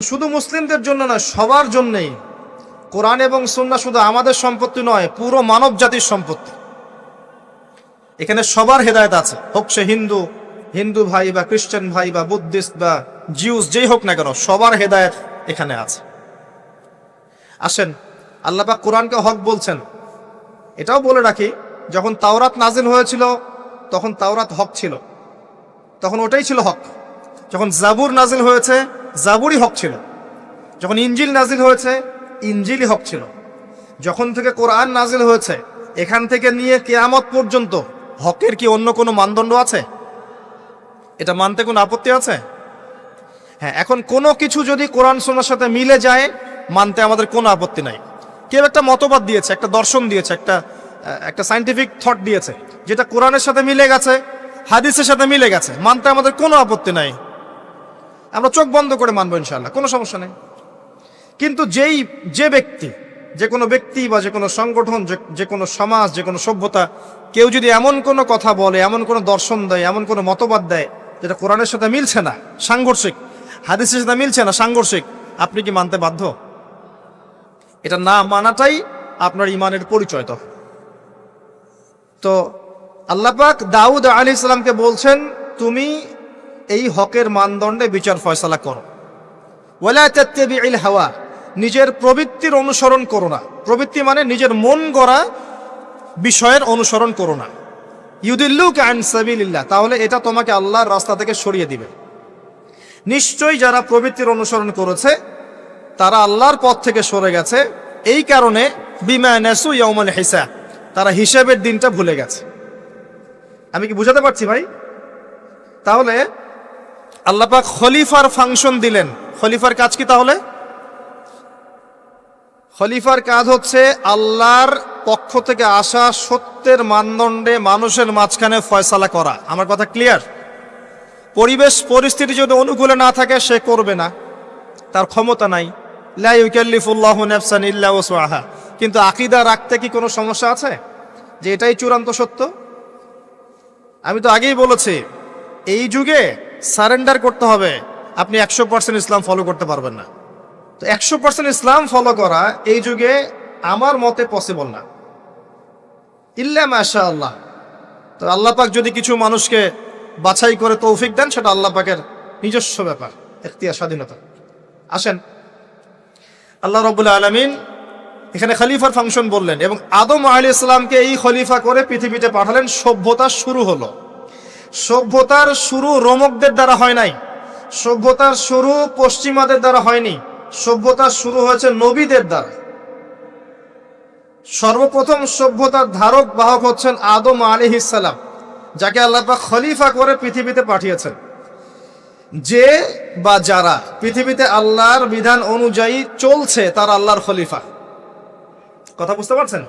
শুধু মুসলিমদের জন্য না সবার জন্যই। কোরআন এবং সুন্না শুধু আমাদের সম্পত্তি নয়, পুরো মানব জাতির সম্পত্তি। এখানে সবার হেদায়ত আছে, হোক সে হিন্দু হিন্দু ভাই বা খ্রিস্টান ভাই বা বুদ্ধিস্ট বা জিউস, যেই হোক না কেন, সবার হেদায়ত এখানে আছে। আসেন, আল্লাপাক কোরআনকে হক বলছেন। এটাও বলে রাখি, যখন তাওরাত নাজিল হয়েছিল, তখন তাওরাত হক ছিল। তখন ওটাই ছিল হক। যখন জাবুর নাজিল হয়েছে জাবুরই হক ছিল। যখন ইঞ্জিল নাজিল হয়েছে ইঞ্জিলই হক ছিল। যখন থেকে কোরআন নাজিল হয়েছে, এখান থেকে নিয়ে কেয়ামত পর্যন্ত হকের কি অন্য কোনো মানদণ্ড আছে? এটা মানতে কোনো আপত্তি আছে? হ্যাঁ এখন কোনো কিছু যদি কোরআন সোনার সাথে মিলে যায়, মানতে আমাদের কোনো আপত্তি নাই। কেউ একটা মতবাদ দিয়েছে, একটা দর্শন দিয়েছে, একটা একটা সাইন্টিফিক থট দিয়েছে, যেটা কোরআনের সাথে মিলে গেছে, হাদিসের সাথে মিলে গেছে, মানতে আমাদের কোনো আপত্তি নাই। আমরা চোখ বন্ধ করে মানবো ইনশাল্লাহ কোনো সমস্যা নেই। কিন্তু যেই, যে ব্যক্তি, যে কোনো ব্যক্তি বা যে কোনো সংগঠন, যে- কোনো সমাজ, যে কোনো সভ্যতা, কেউ যদি এমন কোনো কথা বলে, এমন কোনো দর্শন দেয়, এমন কোনো মতবাদ দেয়, যেটা কোরআনের সাথে মিলছে না, সাংঘর্ষিক, হাদিসের সাথে মিলছে না, সাংঘর্ষিক, আপনি কি মানতে বাধ্য? এটা না মানাটাই আপনার ইমানের পরিচয় তো তো আল্লাপাক দাউদ আলী ইসলামকে বলছেন, তুমি এই হকের মানদণ্ডে বিচার ফয়সালা করো। হাওয়া, নিজের প্রবৃত্তির অনুসরণ করো না। প্রবৃত্তি মানে নিজের মন গড়া বিষয়ের অনুসরণ করো না। ইউদিল্লুক আন সাবিলিল্লাহ, তাহলে এটা তোমাকে আল্লাহর রাস্তা থেকে সরিয়ে দিবে। নিশ্চয়ই যারা প্রবৃত্তির অনুসরণ করেছে, তারা আল্লাহর পথ থেকে সরে গেছে। এই কারণে বিমা নেসু ইয়ৌমাল হিসা তারা হিসাবের দিনটা ভুলে গেছে। আমি কি বুঝাতে পারছি ভাই? তাহলে আল্লাপাক খলিফার ফাংশন দিলেন। খলিফার কাজ কি তাহলে? খলিফার কাজ হচ্ছে আল্লাহর পক্ষ থেকে আসা সত্যের মানদণ্ডে মানুষের মাঝখানে ফয়সালা করা। আমার কথা ক্লিয়ার পরিবেশ পরিস্থিতি যদি অনুকূলে না থাকে, সে করবে না। তার ক্ষমতা নাই। লা ইউকাল্লিফুল্লাহু নাফসান ইল্লা ওয়াসআহা কিন্তু আকিদা রাখতে কি কোনো সমস্যা আছে? যে এটাই চূড়ান্ত সত্য? আমি তো আগেই বলেছি, এই যুগে সারেন্ডার করতে হবে, আপনি একশো পার্সেন্ট ইসলাম ফলো করতে পারবেন না। তো একশো পার্সেন্ট ইসলাম ফলো করা এই যুগে আমার মতে পসিবল না। ইল্লা মাশা আল্লাহ তো আল্লাহ পাক যদি কিছু মানুষকে বাছাই করে তৌফিক দেন, সেটা আল্লাহ পাকের নিজস্ব ব্যাপার, এখতিয়ার স্বাধীনতা। আসেন। আল্লাহ রবুল্লা আলমিন এখানে খলিফার ফাংশন বললেন এবং আদম আলী ইসলামকে এই খলিফা করে পৃথিবীতে পাঠালেন, সভ্যতা শুরু হলো। সভ্যতার শুরু রোমকদের দ্বারা হয় নাই। সভ্যতার শুরু পশ্চিমাদের দ্বারা হয়নি। সভ্যতার শুরু হয়েছে নবীদের দ্বারা। সর্বপ্রথম সভ্যতার ধারক বাহক হচ্ছেন আদম আলী ইসালাম যাকে আল্লাহ খলিফা করে পৃথিবীতে পাঠিয়েছেন। যে বা যারা পৃথিবীতে আল্লাহর বিধান অনুযায়ী চলছে, তারা আল্লাহর খলিফা। কথা বুঝতে পারছেন?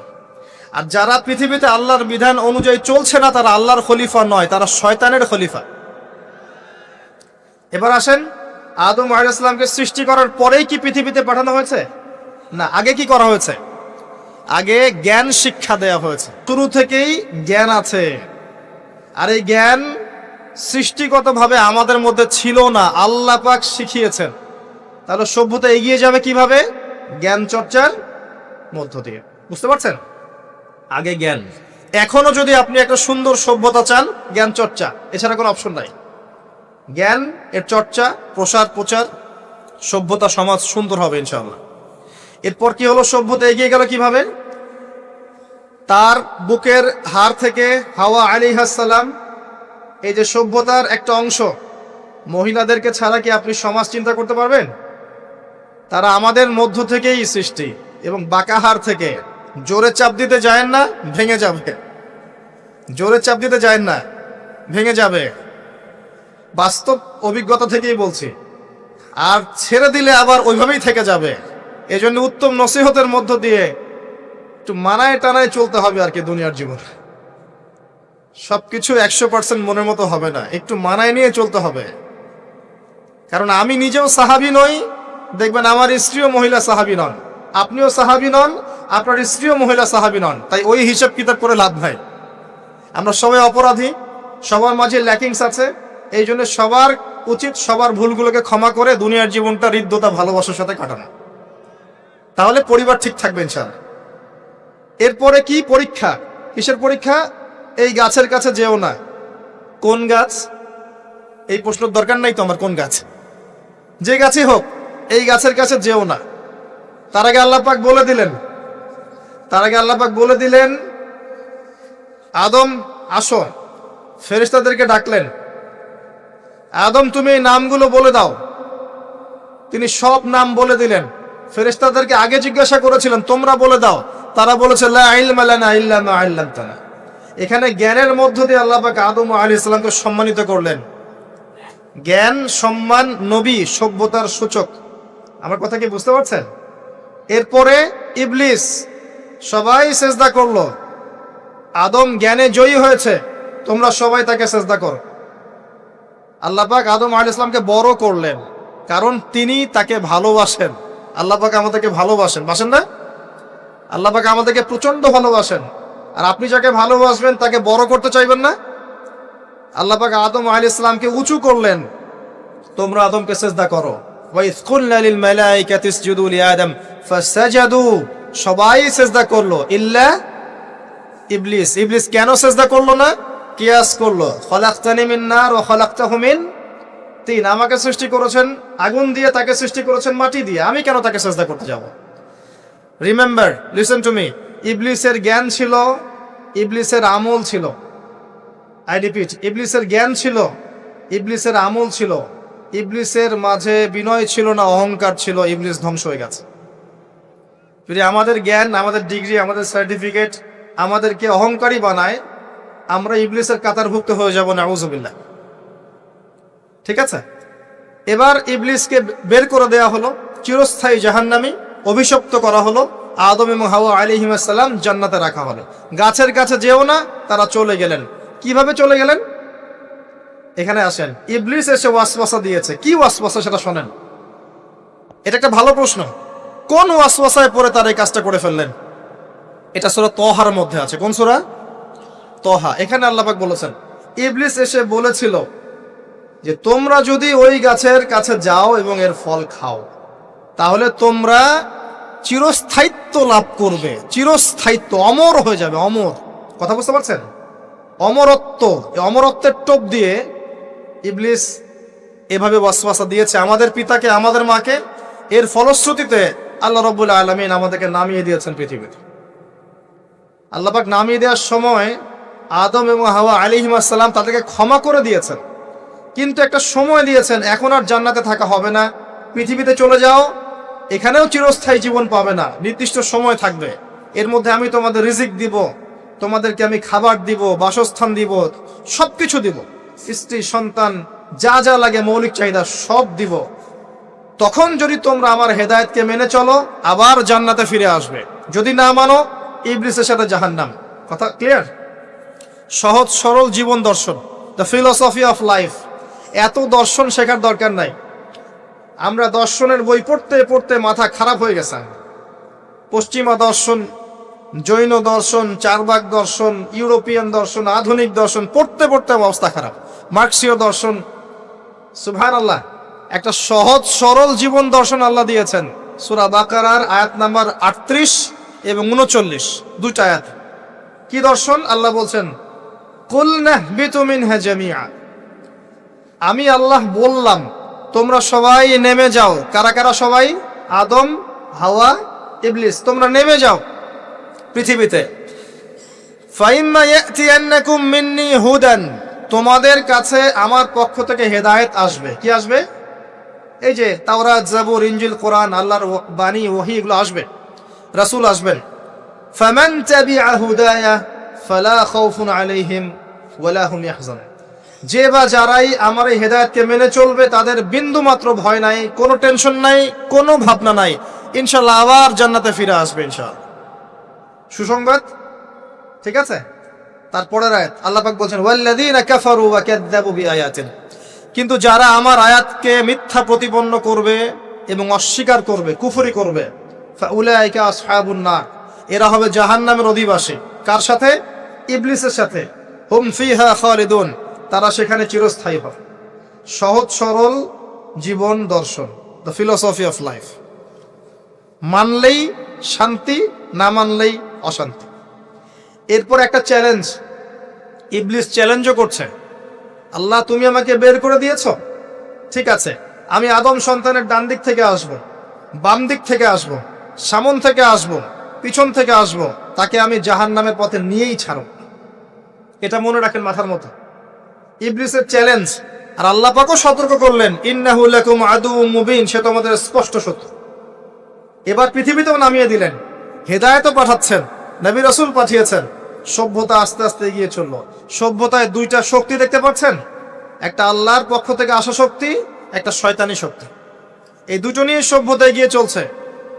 আর যারা পৃথিবীতে আল্লাহর বিধান অনুযায়ী চলছে না, তারা আল্লাহর খলিফা নয়, তারা শয়তানের খলিফা। এবার আসেন, আদম আলাইসালামকে সৃষ্টি করার পরেই কি পৃথিবীতে পাঠানো হয়েছে? না, আগে কি করা হয়েছে? আগে জ্ঞান শিক্ষা দেয়া হয়েছে। শুরু থেকেই জ্ঞান আছে। আর এই জ্ঞান সৃষ্টিগতভাবে আমাদের মধ্যে ছিল না, আল্লাহ পাক শিখিয়েছেন। তাহলে সভ্যতা এগিয়ে যাবে কীভাবে? জ্ঞান চর্চার মধ্য দিয়ে। বুঝতে পারছেন? আগে জ্ঞান। এখনও যদি আপনি একটা সুন্দর সভ্যতা চান, জ্ঞান চর্চা, এছাড়া কোনো অপশন নাই। জ্ঞান, এর চর্চা, প্রসার, প্রচার, সভ্যতা, সমাজ সুন্দর হবে ইনশাআল্লাহ। এরপর কি হলো, সভ্যতা এগিয়ে গেল কীভাবে? তার বুকের হার থেকে হাওয়া আলী হাসালাম এই যে সভ্যতার একটা অংশ, মহিলাদেরকে ছাড়া কি আপনি সমাজ চিন্তা করতে পারবেন? তারা আমাদের মধ্য থেকেই সৃষ্টি এবং বাঁকাহার থেকে জোরে চাপ দিতে যায় না, ভেঙে যাবে। জোরে চাপ দিতে যায় না, ভেঙে যাবে। বাস্তব অভিজ্ঞতা থেকেই বলছি, আর ছেড়ে দিলে আবার ওইভাবেই থেকে যাবে। এজন্য উত্তম নসিহতের মধ্য দিয়ে একটু মানায় টানায় চলতে হবে আর কি দুনিয়ার জীবন। সবকিছু একশো পার্সেন্ট মনের মতো হবে না, একটু মানায় নিয়ে চলতে হবে। কারণ আমি নিজেও সাহাবি নই, দেখবেন আমার স্ত্রীও মহিলা সাহাবি নন। আপনিও সাহাবি নন, আপনার স্ত্রীও মহিলা সাহাবি নন। তাই ওই হিসাব কিতাব করে লাভ নাই। আমরা সবাই অপরাধী, সবার মাঝে ল্যাকিংস আছে। এই জন্য সবার উচিত সবার ভুলগুলোকে ক্ষমা করে দুনিয়ার জীবনটা হৃদ্যতা, ভালোবাসার সাথে কাটানো। তাহলে পরিবার ঠিক থাকবে স্যার এরপরে কি পরীক্ষা? কিসের পরীক্ষা? এই গাছের কাছে যেও না। কোন গাছ? এই প্রশ্নের দরকার নাই তো আমার কোন গাছ। যে গাছই হোক, এই গাছের কাছে যেও না। তার আগে আল্লাহ পাক বলে দিলেন। তার আগে আল্লাহ পাক বলে দিলেন, আদম, আসো। ফেরেশতাদেরকে ডাকলেন, আদম, তুমি এই নামগুলো বলে দাও। তিনি সব নাম বলে দিলেন। ফেরেশতাদেরকে আগে জিজ্ঞাসা করেছিলেন, তোমরা বলে দাও। তারা বলেছে এখানে জ্ঞানের মধ্য দিয়ে আল্লাহ পাক আদম আলাইহিস ইসলামকে সম্মানিত করলেন। জ্ঞান, সম্মান, নবী, সভ্যতার সূচক। আমার কথা কি বুঝতে পারছেন? এরপরে ইবলিস সবাই সেজদা করল। আদম জ্ঞানে জয়ী হয়েছে, তোমরা সবাই তাকে সেজদা করো। আল্লাহ পাক আদম আল ইসলামকে বড় করলেন, কারণ তিনি তাকে ভালোবাসেন। আল্লাহ পাক আমাদেরকে ভালোবাসেন। বাসেন না? আল্লাহ পাক আমাদেরকে প্রচণ্ড ভালোবাসেন। আর আপনি যাকে ভালোবাসবেন, তাকে বড় করতে চাইবেন না? আল্লাহ পাক আদম আল ইসলামকে উঁচু করলেন, তোমরা আদমকে সেজদা করো। ওয়াইস কুলনা লিল মালাইকাতি ইসজুদু লিআদম ফাসাজাদু সবাই সেজদা করল। ইল্লা ইবলিস। ইবলিস কেন সেজদা করল না? কিয়াস করল। খলাকতানি মিন নার ও খলাকতাহু মিন তিন। আমাকে সৃষ্টি করেছেন, আগুন দিয়ে তাকে সৃষ্টি করেছেন, মাটি দিয়ে। আমি কেন তাকে সেজদা করতে যাব? রিমেম্বার লিসেন টু মি ইবলিসের জ্ঞান ছিল, ইবলিসের আমল ছিল। আই রিপিট ইবলিসের জ্ঞান ছিল, ইবলিসের আমল ছিল। ইবলিসের মাঝে বিনয় ছিল না, অহংকার ছিল, ইবলিস ধ্বংস হয়ে গেছে। যদি আমাদের জ্ঞান, আমাদের ডিগ্রি, আমাদের সার্টিফিকেট আমাদেরকে অহংকারী বানায়, আমরা ইবলিসের কাতারভুক্ত হয়ে যাব না আউজবিল্লা ঠিক আছে? এবার ইবলিসকে বের করে দেওয়া হলো, চিরস্থায়ী জাহান্নামী অভিশপ্ত করা হলো, আদম এবং হাওয়া আলিহিমাসাল্লাম জান্নাতে রাখা হলো। গাছের কাছে যেও না, তারা চলে গেলেন। কীভাবে চলে গেলেন? এখানে আসেন। ইবলিস এসে ওয়াসওয়াসা দিয়েছে। কি ওয়াসওয়াসা সেটা শোনেন। এটা একটা ভালো প্রশ্ন। কোন ওয়াসওয়াসায় পরে তার এই কাজটা করে ফেললেন? এটা সুরা তহার মধ্যে আছে। কোন সুরা? তহা। এখানে আল্লাপাক বলেছেন, ইবলিস এসে বলেছিল যে, তোমরা যদি ওই গাছের কাছে যাও এবং এর ফল খাও, তাহলে তোমরা চিরস্থায়িত্ব লাভ করবে। চিরস্থায়িত্ব, অমর হয়ে যাবে, অমর। কথা বুঝতে পারছেন? অমরত্ব। অমরত্বের টোপ দিয়ে ইবলিস এভাবে ওয়াসওয়াসা দিয়েছে আমাদের পিতাকে, আমাদের মাকে। এর ফলশ্রুতিতে আল্লাহ রব্বুল আলমিন আমাদেরকে নামিয়ে দিয়েছেন পৃথিবীতে। আল্লাপাক নামিয়ে দেওয়ার সময় আদম এবং হাওয়া আলিহিমাসাল্লাম তাদেরকে ক্ষমা করে দিয়েছেন। কিন্তু একটা সময় দিয়েছেন, এখন আর জান্নাতে থাকা হবে না। পৃথিবীতে চলে যাও, এখানেও চিরস্থায়ী জীবন পাবে না, নির্দিষ্ট সময় থাকবে। এর মধ্যে আমি তোমাদের রিজিক দিব, তোমাদেরকে আমি খাবার দিব, বাসস্থান দিব সব কিছু দিব। স্ত্রী, সন্তান, যা যা লাগে মৌলিক চাহিদা সব দিব। তখন যদি তোমরা আমার হেদায়েতকে মেনে চলো, আবার জান্নাতে ফিরে আসবে। যদি না মানো, ইবলিসের সাথে জাহান্নাম। কথা ক্লিয়ার সহজ, সরল জীবন দর্শন। দ্য ফিলসফি অফ লাইফ এত দর্শন শেখার দরকার নাই। আমরা দর্শনের বই পড়তে পড়তে মাথা খারাপ হয়ে গেছে। পশ্চিমা দর্শন, জৈন দর্শন, চারবাগ দর্শন, ইউরোপিয়ান দর্শন, আধুনিক দর্শন, পড়তে পড়তে অবস্থা খারাপ। মার্কসীয় দর্শন। সুভান আল্লাহ একটা সহজ, সরল জীবন দর্শন আল্লাহ দিয়েছেন। সুরা বাকারার আয়াত নাম্বার আটত্রিশ এবং উনচল্লিশ, দুইটা আয়াত। কি দর্শন? আল্লাহ বলছেন আমি আল্লাহ বললাম, তোমরা সবাই নেমে যাও। কারা কারা সবাই? আদম, হাওয়া, ইবলিস। তোমরা নেমে যাও পৃথিবীতে। তোমাদের কাছে আমার পক্ষ থেকে হেদায়েত আসবে। কি আসবে? এই যে তাওরা জাবুর ইঞ্জিল কোরআন, আল্লাহর বাণী, ওহি, এগুলো আসবে। রাসুল আসবেন। ফামান তাবিআ হুদায়া ফালা খাউফুন আলাইহিম ওয়ালা হুম ইয়াহজানুন। যে বা যারাই আমার এই হেদায়তকে মেনে চলবে, তাদের বিন্দু মাত্র ভয় নাই, কোনো টেনশন নাই, কোনো ভাবনা নাই। ইনশাল্লাহ আবার জান্নাতে ফিরে আসবে ইনশাল্লাহ সুসংবাদ? ঠিক আছে? তারপরের আয়াত আল্লাহ পাক বলছেন, ওয়াল্লাযীনা কাফারু ওয়া কাযযাবু বিআয়াতিনা। কিন্তু যারা আমার আয়াতকে মিথ্যা প্রতিপন্ন করবে এবং অস্বীকার করবে, কুফরি করবে এরা হবে জাহান্নামের অধিবাসী। কার সাথে? ইবলিসের সাথে। তারা সেখানে চিরস্থায়ী হবে। সহজ সরল জীবন দর্শন। দ্য ফিলসফি অফ লাইফ মানলেই শান্তি, না মানলেই অশান্তি। এরপর একটা চ্যালেঞ্জ ইবলিস চ্যালেঞ্জও করছে। আল্লাহ, তুমি আমাকে বের করে দিয়েছ? ঠিক আছে, আমি আদম সন্তানের ডান দিক থেকে আসব, বাম দিক থেকে আসব, সামন থেকে আসব, পিছন থেকে আসব, তাকে আমি জাহান নামের পথে নিয়েই ছাড়ব এটা মনে রাখেন মাথার মতো ইবলিসের চ্যালেঞ্জ আর আল্লাহ পাকও সতর্ক করলেন, ইন্নাহু লাকুম আদু মুবিন সে তোমাদের স্পষ্ট শত্রু। এবার পৃথিবীতেও নামিয়ে দিলেন, হেদায়তও পাঠাচ্ছেন, নবী রসুল পাঠিয়েছেন। সভ্যতা আস্তে আস্তে এগিয়ে চলল। সভ্যতায় দুইটা শক্তি দেখতে পাচ্ছেন? একটা আল্লাহর পক্ষ থেকে আসা শক্তি, একটা শয়তানি শক্তি। এই দুটো নিয়ে সভ্যতা এগিয়ে চলছে।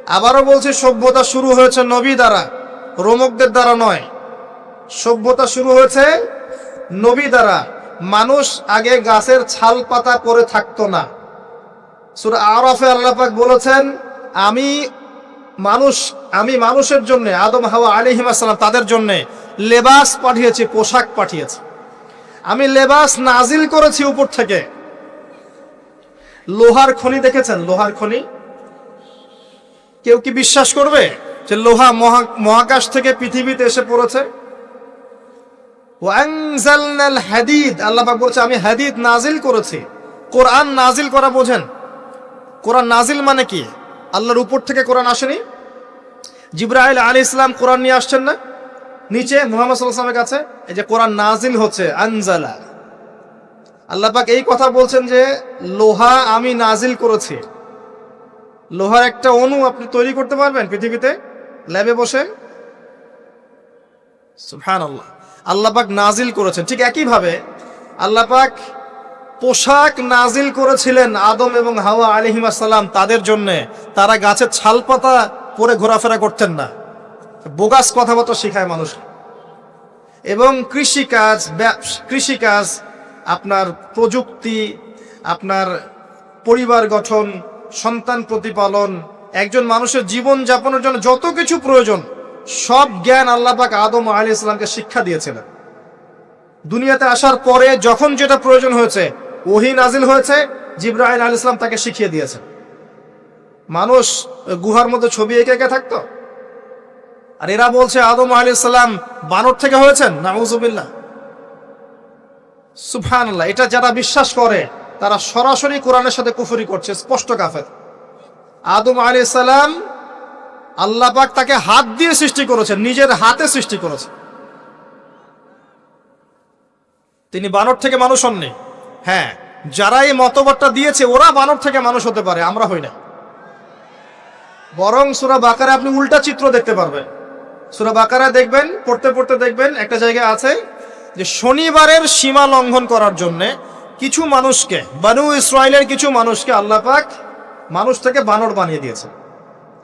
আবারও বলছি, সভ্যতা শুরু হয়েছে নবী দ্বারা, রোমকদের দ্বারা নয়। সভ্যতা শুরু হয়েছে নবী দ্বারা। মানুষ আগে গাছের ছাল পাতা পরে থাকতো না। সুরা আরফে আল্লাপাক বলেছেন, আমি মানুষ, আমি মানুষের জন্য, আদম, হাওয়া আলিহিম আসসালাম, তাদের জন্য লেবাস পাঠিয়েছি, পোশাক পাঠিয়েছি। আমি লেবাস নাজিল করেছি উপর থেকে। লোহার খনি দেখেছেন? লোহার খনি? কেউ কি বিশ্বাস করবে যে লোহা মহা, মহাকাশ থেকে পৃথিবীতে এসে পড়েছে? বলছে, আমি হাদিদ নাজিল করেছি। কোরআন নাজিল করা বোঝেন। কোরআন নাজিল মানে কি? আল্লাহর উপর থেকে কোরআন আসেনি? জিব্রাইল আলী ইসলাম কোরআন নিয়ে আসছেন না? নিচে মোহাম্মদ সাল্লামের কাছে, এই যে কোরআন নাজিল হচ্ছে, আনজালা। আল্লাহ পাক এই কথা বলছেন যে, লোহা আমি নাজিল করেছি। লোহার একটা অণু আপনি তৈরি করতে পারবেন পৃথিবীতে, ল্যাবে বসে? সুফহান আল্লাহ আল্লাহ পাক নাজিল করেছেন। ঠিক একইভাবে আল্লাহ পাক পোশাক নাজিল করেছিলেন আদম এবং হাওয়া আলিহিমা সালাম তাদের জন্যে। তারা গাছের ছালপাতা পরে ঘোরাফেরা করতেন না। বোগাস কথা কথাবার্তা শেখায় মানুষ। এবং কৃষিকাজ কৃষিকাজ, আপনার প্রযুক্তি, আপনার পরিবার গঠন, সন্তান প্রতিপালন, একজন মানুষের জীবন যাপনের জন্য যত কিছু প্রয়োজন, সব জ্ঞান আল্লাপাক আদম আলী ইসলামকে শিক্ষা দিয়েছিলেন। দুনিয়াতে আসার পরে যখন যেটা প্রয়োজন হয়েছে, ওহি নাজিল হয়েছে জিব্রাহিম আল ইসলাম তাকে শিখিয়ে দিয়েছেন। মানুষ গুহার মধ্যে ছবি এঁকে এঁকে থাকতো? আর এরা বলছে আদম আলী ইসলাম বানর থেকে হয়েছেন? নাউজুবিল্লাহ। সুবহানাল্লাহ, এটা যারা বিশ্বাস করে, তারা সরাসরি কোরআনের সাথে কুফুরি করছে, স্পষ্ট কাফের। আদম আলী সালাম আল্লাহ পাক তাকে হাত দিয়ে সৃষ্টি করেছেন, নিজের হাতে সৃষ্টি করেছেন। তিনি বানর থেকে মানুষ হননি। হ্যাঁ যারা এই মতবাদটা দিয়েছে, ওরা বানর থেকে মানুষ হতে পারে, আমরা হই না। বরং সুরা বাকারে আপনি উল্টা চিত্র দেখতে পারবেন। সুরা বাকারা দেখবেন, পড়তে পড়তে দেখবেন, একটা জায়গায় আছে যে শনিবারের সীমা লঙ্ঘন করার জন্য কিছু মানুষকে, বানু ইসরায়েলের কিছু মানুষকে আল্লাহ পাক মানুষ থেকে বানর বানিয়ে দিয়েছে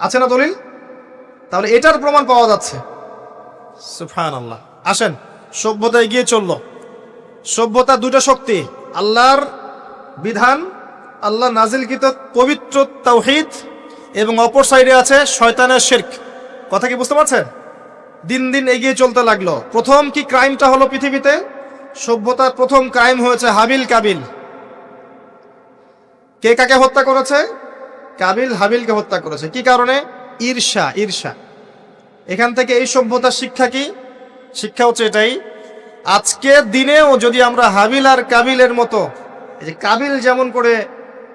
আছে না দলিল? তাহলে এটার প্রমাণ পাওয়া যাচ্ছে। সুফান আল্লাহ আসেন, সভ্যতা এগিয়ে চলল। সভ্যতা দুটো শক্তি, আল্লাহর বিধান, আল্লাহ নাজিলকৃত পবিত্র তাওহিদ এবং অপর সাইডে আছে শয়তানের শির্ক। কথা কি বুঝতে পারছেন? দিন দিন এগিয়ে চলতে লাগল। প্রথম কি ক্রাইমটা হলো পৃথিবীতে? সভ্যতার প্রথম ক্রাইম হয়েছে হাবিল কাবিল। কে কাকে হত্যা করেছে? কাবিল হাবিলকে হত্যা করেছে। কি কারণে? ঈর্ষা ঈর্ষা। এখান থেকে এই সভ্যতার শিক্ষা কি? শিক্ষা হচ্ছে এটাই আজকের দিনেও যদি আমরা হাবিল আর কাবিলের মতো, এই যে কাবিল যেমন করে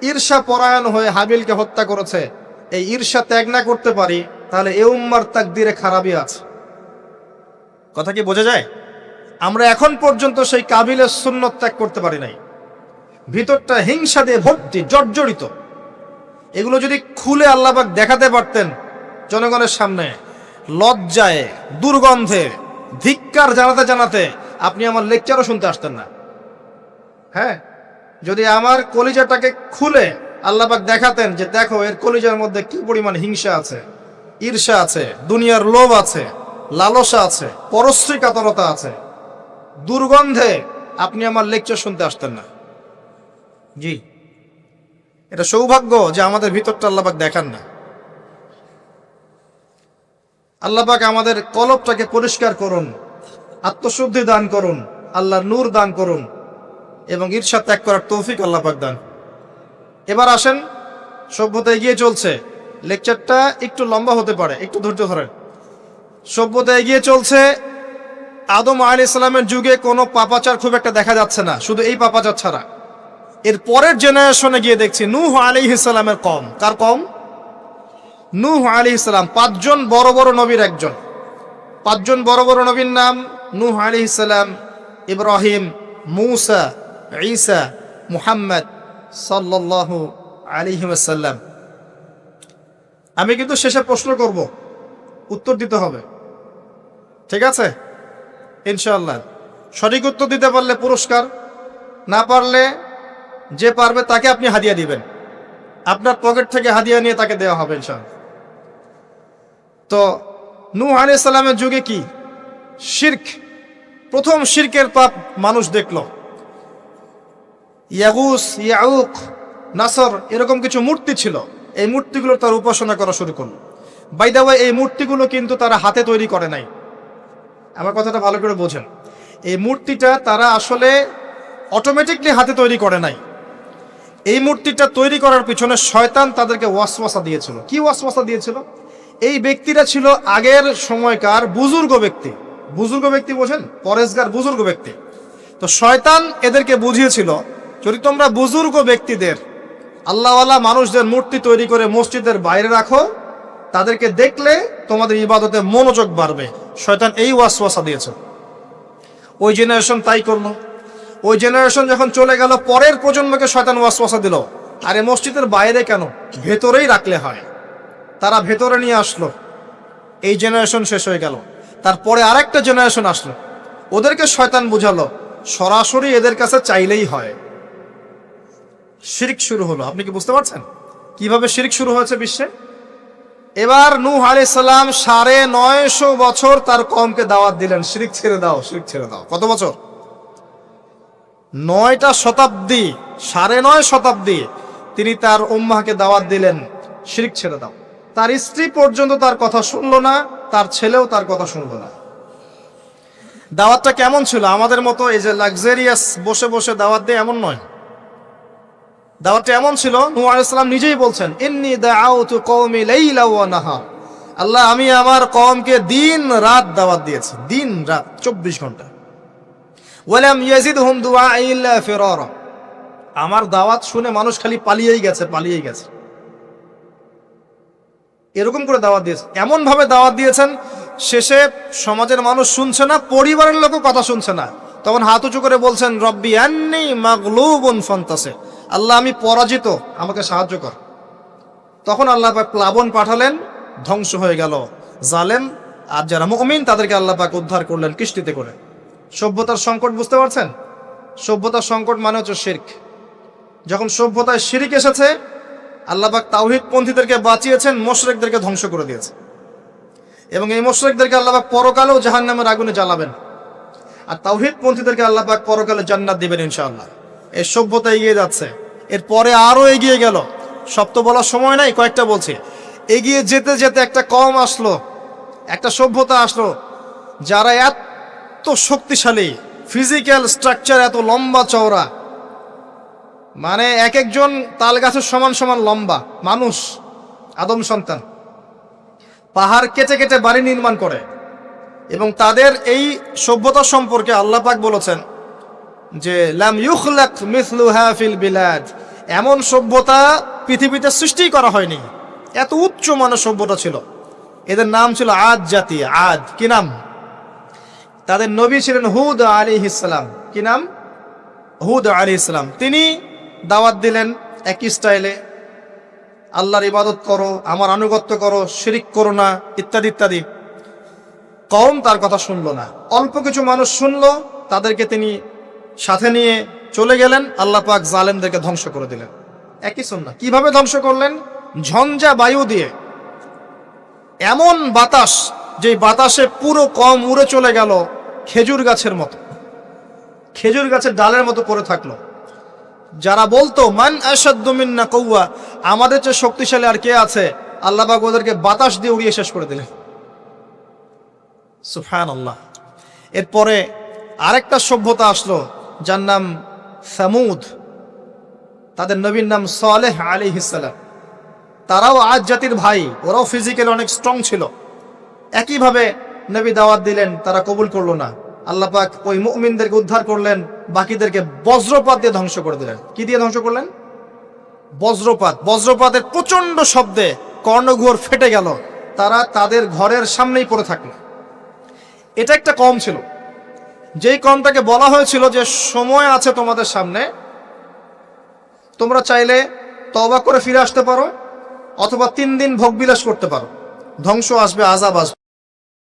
ঈর্ষা পরায়ণ হয়ে হাবিলকে হত্যা করেছে, এই ঈর্ষা ত্যাগ না করতে পারি, তাহলে এ উম্মার তাকদিরে খারাপই আছে। কথা কি বোঝা যায়? আমরা এখন পর্যন্ত সেই কাবিলের সুন্নত ত্যাগ করতে পারি নাই। ভিতরটা হিংসা দিয়ে ভর্তি, জর্জরিত। এগুলো যদি খুলে আল্লাহবাক দেখাতে পারতেন জনগণের সামনে, লজ্জায়, দুর্গন্ধে, ধিক্কার জানাতে জানাতে আপনি আমার লেকচারও শুনতে আসতেন না। হ্যাঁ যদি আমার কলিজাটাকে খুলে আল্লাহবাক দেখাতেন যে দেখো এর কলিজার মধ্যে কি পরিমাণ হিংসা আছে, ঈর্ষা আছে, দুনিয়ার লোভ আছে লালসা আছে, পরশ্রী কাতরতা আছে। দুর্গন্ধে আপনি আমার লেকচার শুনতে আসতেন না। জি। এটা সৌভাগ্য যে আমাদের ভিতরটা আল্লাহবাক দেখান না। আল্লাহবাক আমাদের কলবটাকে পরিষ্কার করুন, আত্মশুদ্ধি দান করুন, আল্লাহর নূর দান করুন, এবং ঈর্ষা ত্যাগ করার তৌফিক আল্লাহ পাক দান। এবার আসেন, সভ্যতা এগিয়ে চলছে। লেকচারটা একটু লম্বা হতে পারে, একটু ধৈর্য ধরেন। সভ্যতা এগিয়ে চলছে। আদম আলী ইসলামের যুগে কোনো পাপাচার খুব একটা দেখা যাচ্ছে না, শুধু এই পাপাচার ছাড়া। এর পরের জেনারেশনে গিয়ে দেখছি নূহ আলী ইসলামের কম। কার কম? নূহ আলী ইসলাম পাঁচজন বড় বড় নবীর একজন। পাঁচজন বড় বড় নবীর নাম নূহ আলী ইসলাম ইব্রাহিম, মুসা, ঈসা, মুহাম্মদ সাল্লাল্লাহু আলাইহি ওয়াসাল্লাম। আমি কিন্তু শেষে প্রশ্ন করব। উত্তর দিতে হবে। ঠিক আছে? ইনশাল্লাহ সঠিক উত্তর দিতে পারলে পুরস্কার, না পারলে যে পারবে তাকে আপনি হাদিয়া দিবেন। আপনার পকেট থেকে হাদিয়া নিয়ে তাকে দেওয়া হবে ইনশাআল্লাহ। তো নূহ আলাইহিস সালামের যুগে কি? শিরক, প্রথম শিরকের পাপ মানুষ দেখল। ইয়াগুস, ইয়াউক, নাসর, এরকম কিছু মূর্তি ছিল। এই মূর্তিগুলো তার উপাসনা করা শুরু করল। বাই দা এই মূর্তিগুলো কিন্তু তারা হাতে তৈরি করে নাই। আমার কথাটা ভালো করে বোঝেন। এই মূর্তিটা তারা আসলে অটোমেটিকলি হাতে তৈরি করে নাই। এই মূর্তিটা তৈরি করার পিছনে শয়তান তাদেরকে ওয়াসওয়াসা দিয়েছিল। কি ওয়াসওয়াসা দিয়েছিল? এই ব্যক্তিরা ছিল আগের সময়কার বুজুর্গ ব্যক্তি। বুজুর্গ ব্যক্তি বোঝেন? পরেশগার বুজুর্গ ব্যক্তি। তো শয়তান এদেরকে বুঝিয়েছিল, যদি তোমরা বুজুর্গ ব্যক্তিদের, আল্লাহওয়ালা মানুষদের মূর্তি তৈরি করে মসজিদের বাইরে রাখো তাদেরকে দেখলে তোমাদের ইবাদতে মনোযোগ বাড়বে। শয়তান এই ওয়াসওয়াসা দিয়েছে। ওই জেনারেশন তাই করল। ওই জেনারেশন যখন চলে গেল, পরের প্রজন্মকে শয়তান ওয়াসওয়াসা দিল। আরে মসজিদের বাইরে কেন? ভেতরেই রাখলে হয়। তারা ভেতরে নিয়ে আসলো। এই জেনারেশন শেষ হয়ে গেল। তারপরে আরেকটা জেনারেশন আসলো। ওদেরকে শয়তান বুঝালো। সরাসরি এদের কাছে চাইলেই হয়। শিরিক শুরু হলো। আপনি কি বুঝতে পারছেন? কীভাবে শিরিক শুরু হয়েছে বিশ্বে? এবার নূহ আলাইহিস সালাম সাড়ে নয়শো বছর তার কমকে দাওয়াত দিলেন। শিরিক ছেড়ে দাও, শিরিক ছেড়ে দাও। কত বছর? নয়টা শতাব্দী, সাড়ে নয় শতাব্দী তিনি তার উম্মাহকে দাওয়াত দিলেন। শিরিক ছেড়ে দাও। তার স্ত্রী পর্যন্ত তার কথা শুনলো না, তার ছেলেও তার কথা শুনলো না। দাওয়াতটা কেমন ছিল? আমাদের মতো এই যে লাক্সারিয়াস বসে বসে দাওয়াত দেয় এমন নয়। দাওয়াতটা এমন ছিল, নূহ আলাইহিস নিজেই বলছেন, ইন্নী লাইলা ওয়া আল্লাহ, আমি আমার কওমকে দিন রাত দাওয়াত দিয়েছি, দিন রাত, চব্বিশ ঘণ্টা। আমার দাওয়াত শুনে মানুষ খালি পালিয়েই গেছে পালিয়েই গেছে। এরকম করে দাওয়াত দিয়েছে। এমন ভাবে দাওয়াত দিয়েছেন, শেষে সমাজের মানুষ শুনছে না, পরিবারের লোকও কথা শুনছে না। তখন হাত উঁচু করে বলছেন, রব্বি আন্নি মাগলুবুন ফান্তাসে আল্লাহ, আমি পরাজিত, আমাকে সাহায্য কর। তখন আল্লাহ পাক প্লাবন পাঠালেন, ধ্বংস হয়ে গেল। জালেম আর যারা মুমিন, তাদেরকে আল্লাহ পাক উদ্ধার করলেন কিস্তিতে করে। সভ্যতার সংকট বুঝতে পারছেন? সভ্যতার সংকট মানে হচ্ছে শির্ক। যখন সভ্যতায় শিরিক এসেছে, আল্লাহ পাক তাওহিদ পন্থীদেরকে বাঁচিয়েছেন, মোশরেকদেরকে ধ্বংস করে দিয়েছে। এবং এই মোশরেকদেরকে আল্লাহ পাক পরকালেও জাহান্নামের আগুনে জ্বালাবেন। আর তাওহিদ পন্থীদেরকে আল্লাহ পাক পরকালে জান্নাত দিবেন ইনশাআল্লাহ। এই সভ্যতা এগিয়ে যাচ্ছে। এরপরে আরও এগিয়ে গেল। সব তো বলার সময় নাই, কয়েকটা বলছি। এগিয়ে যেতে যেতে একটা কম আসলো, একটা সভ্যতা আসলো, যারা এত শক্তিশালী ফিজিক্যাল স্ট্রাকচার এত লম্বা চওড়া মানে এক একজন তাল গাছের সমান সমান লম্বা, মানুষ, আদম সন্তান, পাহাড় কেটে কেটে বাড়ি নির্মাণ করে। এবং তাদের এই সভ্যতা সম্পর্কে আল্লাহ পাক বলেছেন যে লাম ইউখলাক মিথলুহা ফিল বিলাদ। এমন সভ্যতা পৃথিবীতে সৃষ্টি করা হয়নি। এত উচ্চ মানের সভ্যতা ছিল। এদের নাম ছিল আদ জাতি। আদ, কি নাম? তাদের নবী ছিলেন হুদ আলী ইসলাম কি নাম? হুদ আলী ইসলাম তিনি দাওয়াত দিলেন একই স্টাইলে, আল্লাহর ইবাদত করো, আমার আনুগত্য করো, শিরিক করো না, ইত্যাদি ইত্যাদি। কম তার কথা শুনলো না। অল্প কিছু মানুষ শুনলো, তাদেরকে তিনি সাথে নিয়ে চলে গেলেন, আল্লাহ পাক জালেমদেরকে ধ্বংস করে দিলেন। একই সুন্না কীভাবে ধ্বংস করলেন? ঝঞ্ঝা বায়ু দিয়ে। এমন বাতাস যে বাতাসে পুরো কম উড়ে চলে গেল খেজুর গাছের মতো। খেজুর গাছের ডালের মতো পড়ে থাকল। যারা বলতো, মান আসাদ্দমিন্না কৌয়া আমাদের চেয়ে শক্তিশালী আর কে আছে? আল্লাহ পাক ওদেরকে বাতাস দিয়ে উড়িয়ে শেষ করে দিলেন। সুফান আল্লাহ এরপরে আরেকটা সভ্যতা আসলো যার নাম সামুদ। তাদের নবীর নাম সালেহ আলী ইসালাম তারাও আজ জাতির ভাই, ওরাও ফিজিক্যালি অনেক স্ট্রং ছিল। একইভাবে নবী দাওয়াত দিলেন, তারা কবুল করল না। আল্লাহ পাক ওই মুমিনদেরকে উদ্ধার করলেন, বাকিদেরকে বজ্রপাত দিয়ে ধ্বংস করে দিলেন। কি দিয়ে ধ্বংস করলেন? বজ্রপাত। বজ্রপাতের প্রচণ্ড শব্দে কর্ণঘোর ফেটে গেল। তারা তাদের ঘরের সামনেই পড়ে থাকল। এটা একটা কম ছিল। যেই কমটাকে বলা হয়েছিল যে সময় আছে তোমাদের সামনে, তোমরা চাইলে তবা করে ফিরে আসতে পারো, অথবা তিন দিন ভোগবিলাস করতে পারো। ধ্বংস আসবে আজাব আসবে।